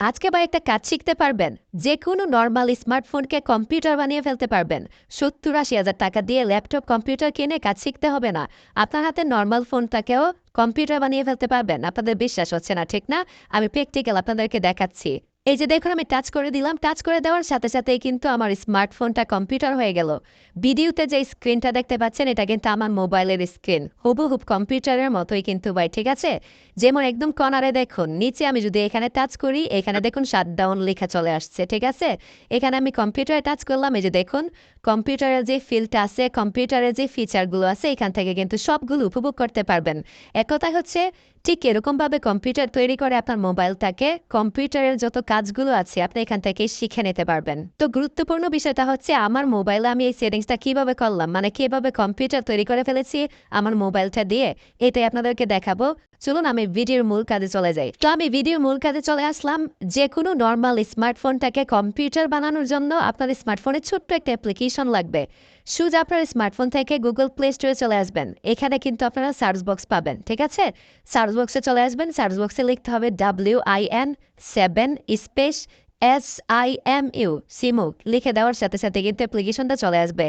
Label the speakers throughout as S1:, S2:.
S1: আজকে বা একটা কাজ শিখতে পারবেন। যে কোনো নর্মাল স্মার্টফোনকে কম্পিউটার বানিয়ে ফেলতে পারবেন। সত্তর আশি হাজার টাকা দিয়ে ল্যাপটপ কম্পিউটার কিনে কাজ শিখতে হবে না। আপনার হাতে নর্মাল ফোনটাকেও কম্পিউটার বানিয়ে ফেলতে পারবেন। আপনাদের বিশ্বাস হচ্ছে না, ঠিক না? আমি প্র্যাকটিক্যাল আপনাদেরকে দেখাচ্ছি। এই যে দেখুন, আমি টাচ করে দিলাম। টাচ করে দেওয়ার সাথে সাথেই কিন্তু আমার স্মার্টফোনটা কম্পিউটার হয়ে গেল। ভিডিওতে যে স্ক্রিনটা দেখতে পাচ্ছেন, এটা কিন্তু আমার মোবাইলের স্ক্রিন হুবহুব কম্পিউটারের মতোই কিন্তু ভাই, ঠিক আছে? যেমন একদম কর্নারে দেখুন, নিচে আমি যদি এখানে টাচ করি, এখানে দেখুন শাটডাউন লেখা চলে আসছে, ঠিক আছে? এখানে আমি কম্পিউটারে টাচ করলাম, এই যে দেখুন কম্পিউটারের যে ফিল্ডটা আছে কম্পিউটারের যে ফিচারগুলো আছে, এখান থেকে কিন্তু সবগুলো উপভোগ করতে পারবেন। এক কথায় হচ্ছে, ঠিক এরকমভাবে কম্পিউটার তৈরি করে আপনার মোবাইলটাকে কম্পিউটারের যত কাজগুলো আছে, আপনি এখান থেকে শিখে নিতে পারবেন। তো গুরুত্বপূর্ণ বিষয়টা হচ্ছে, আমার মোবাইলে আমি এই সেটিংসটা কীভাবে করলাম? মানে কীভাবে কম্পিউটার তৈরি করে ফেলেছি আমার মোবাইলটা দিয়ে? এটাই আপনাদেরকে দেখাবো। চলুন আমি ভিডিওর মূল কাজে চলে যাই। তো আমি ভিডিওর মূল কাজে চলে আসলাম। যে কোনো নর্মাল স্মার্টফোনটাকে কম্পিউটার বানানোর জন্য আপনার স্মার্টফোনে ছোট্ট একটা অ্যাপ্লিকেশন লাগবে। সুজ আপনার স্মার্টফোন থেকে গুগল প্লে স্টোরে চলে আসবেন। এখানে কিন্তু আপনারা সার্চ বক্স পাবেন, ঠিক আছে? সার্চ বক্সে চলে আসবেন। সার্চ বক্সে লিখতে হবে W I N seven space S I M U Simuka লিখে দেওয়ার সাথে সাথে কিন্তু অ্যাপ্লিকেশনটা চলে আসবে।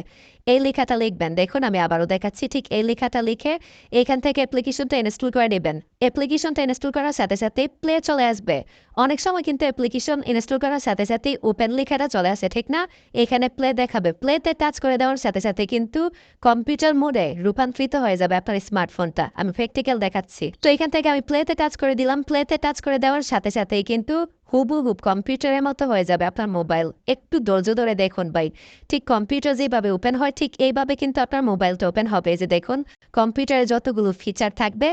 S1: এই লেখাটা লিখবেন। দেখুন, আমি আবারও দেখাচ্ছি। ঠিক এই লেখাটা লিখে এখান থেকে অ্যাপ্লিকেশনটা ইনস্টল করে নেবেন। অ্যাপ্লিকেশনটা ইনস্টল করার সাথে সাথে প্লে চলে আসবে। অনেক সময় কিন্তু অ্যাপ্লিকেশন ইনস্টল করার সাথে সাথে ওপেন লেখাটা চলে আসে, ঠিক না? এখানে প্লে দেখাবে। প্লেতে টাচ করে দেওয়ার সাথে সাথে কিন্তু কম্পিউটার মোডে রূপান্তরিত হয়ে যাবে আপনার স্মার্টফোনটা আমি প্র্যাকটিক্যাল দেখাচ্ছি। তো এখান থেকে আমি প্লেতে টাচ করে দিলাম। প্লেতে টাচ করে দেওয়ার সাথে সাথেই কিন্তু হুবহুব কম্পিউটারের মতো হয়ে যাবে আপনার মোবাইল। একটু ধৈর্য ধরে দেখুন ভাই। ঠিক কম্পিউটার যেভাবে ওপেন হয়, ঠিক এইভাবে কিন্তু আপনার মোবাইলটা ওপেন হবে। যে দেখুন, কম্পিউটারে যতগুলো ফিচার থাকবে,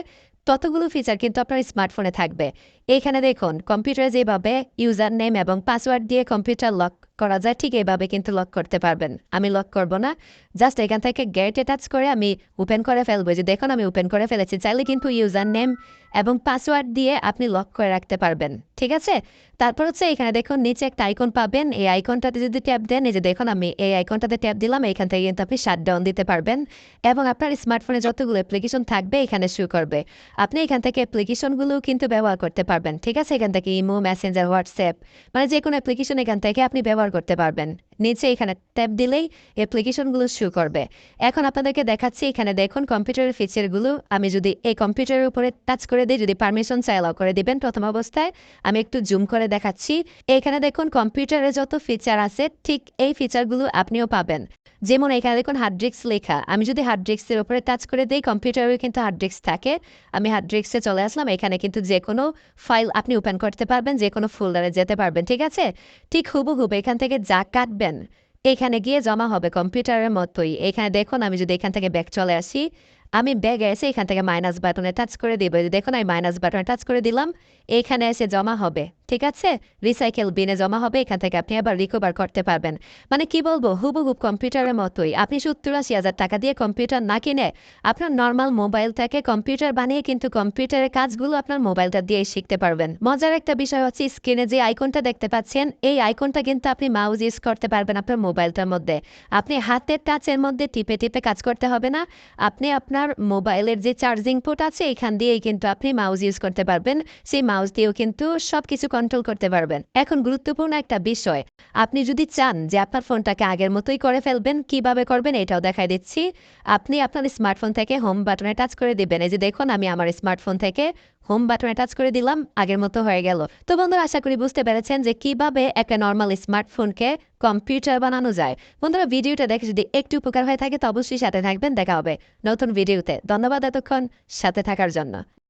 S1: ততগুলো ফিচার কিন্তু আপনার স্মার্টফোনে থাকবে। এখানে দেখুন, কম্পিউটারে যেভাবে ইউজার নেম এবং পাসওয়ার্ড দিয়ে কম্পিউটার লক করা যায়, ঠিক এইভাবে কিন্তু লক করতে পারবেন। আমি লক করব না। জাস্ট এখান থেকে গেটে টাচ করে আমি ওপেন করে ফেলব। যে দেখুন, আমি ওপেন করে ফেলেছি। চাইলে কিন্তু ইউজার নেম এবং পাসওয়ার্ড দিয়ে আপনি লক করে রাখতে পারবেন, ঠিক আছে? তারপর হচ্ছে এখানে দেখুন, নিচে একটা আইকন পাবেন। এই আইকনটাতে যদি ট্যাপ দেন, এই যে দেখুন, আমি এই আইকনটাতে ট্যাপ দিলাম, এখান থেকে কিন্তু আপনি শাটডাউন দিতে পারবেন এবং আপনার স্মার্টফোনে যতগুলো অ্যাপ্লিকেশন থাকবে, এখানে শু করবে। আপনি এখান থেকে অ্যাপ্লিকেশনগুলো কিন্তু ব্যবহার করতে পারবেন, ঠিক আছে? এখান থেকে ইমো মেসেঞ্জার হোয়াটসঅ্যাপ মানে যে কোনো অ্যাপ্লিকেশন এখান থেকে আপনি ব্যবহার করতে পারবেন। নিচে এখানে ট্যাপ দিলেই অ্যাপ্লিকেশনগুলো শু করবে। এখন আপনাদেরকে দেখাচ্ছি, এখানে দেখুন কম্পিউটারের ফিচারগুলো। আমি যদি এই কম্পিউটারের উপরে টাচ করে দিই, যদি পারমিশন চাই অ্যালাউ করে দিবেন প্রথম অবস্থায়। আমি একটু জুম করে দেখাচ্ছি। এখানে দেখুন কম্পিউটারে যত ফিচার আছে, ঠিক এই ফিচারগুলো আপনিও পাবেন। যেমন এখানে দেখুন হার্ড লেখা। আমি যদি হার্ড ডিস্কের উপরে টাচ করে দিই কম্পিউটারে কিন্তু হার্ড ডিস্ক থাকে। আমি হার্ড ডিস্কে চলে আসলাম, এখানে কিন্তু যে কোনো ফাইল আপনি ওপেন করতে পারবেন যে কোনো ফোল্ডারে যেতে পারবেন, ঠিক আছে? ঠিক হুবহুব এখান থেকে যা কাটবেন, এখানে গিয়ে জমা হবে কম্পিউটারের মতোই। এখানে দেখুন, আমি যদি এখান থেকে ব্যাক চলে আসি, আমি ব্যাগে এসে এখান থেকে মাইনাস বাটনে টাচ করে দিব। দেখুন, আমি মাইনাস বাটনে টাচ করে দিলাম, এখানে এসে জমা হবে। ঠিক আছে রিসাইকেল বিনে জমা হবে, এখান থেকে আপনি আবার রিকভার করতে পারবেন। মানে কি বলব, হুবহুব কম্পিউটারের মতোই। আপনি সত্তর আশি হাজার টাকা দিয়ে কম্পিউটার না কিনে আপনার নর্মাল মোবাইলটাকে কম্পিউটার বানিয়ে কিন্তু কম্পিউটারের কাজগুলো আপনার মোবাইলটা দিয়ে শিখতে পারবেন। মজার একটা বিষয় হচ্ছে স্ক্রিনে যে আইকনটা দেখতে পাচ্ছেন, এই আইকনটা কিন্তু আপনি মাউজ ইউজ করতে পারবেন আপনার মোবাইলটার মধ্যে। আপনি হাতের টাচের মধ্যে টিপে টিপে কাজ করতে হবে না। আপনি আপনার মোবাইলের যে চার্জিং পোর্ট আছে, এখান দিয়েই কিন্তু আপনি মাউজ ইউজ করতে পারবেন। সেই মাউজ দিয়েও কিন্তু সব কিছু কন্ট্রোল করতে পারবেন। এখন গুরুত্বপূর্ণ একটা বিষয়। আপনি যদি চান যে আপনার ফোনটাকে আগের মতোই করে ফেলবেন, কীভাবে করবেন এটাও দেখাই দিচ্ছি। আপনি আপনার স্মার্টফোন থেকে হোম বাটনে টাচ করে দিবেন। এই যে দেখুন, আমি আমার স্মার্টফোন থেকে হোম বাটনে টাচ করে দিলাম, আগের মতো হয়ে গেল। তো বন্ধুরা, আশা করি বুঝতে পেরেছেন যে কীভাবে একটা নর্মাল স্মার্টফোনকে কম্পিউটার বানানো যায়। বন্ধুরা, ভিডিওটা দেখে যদি একটু উপকার হয়ে থাকে, তো অবশ্যই সাথে থাকবেন। দেখা হবে নতুন ভিডিওতে। ধন্যবাদ এতক্ষণ সাথে থাকার জন্য।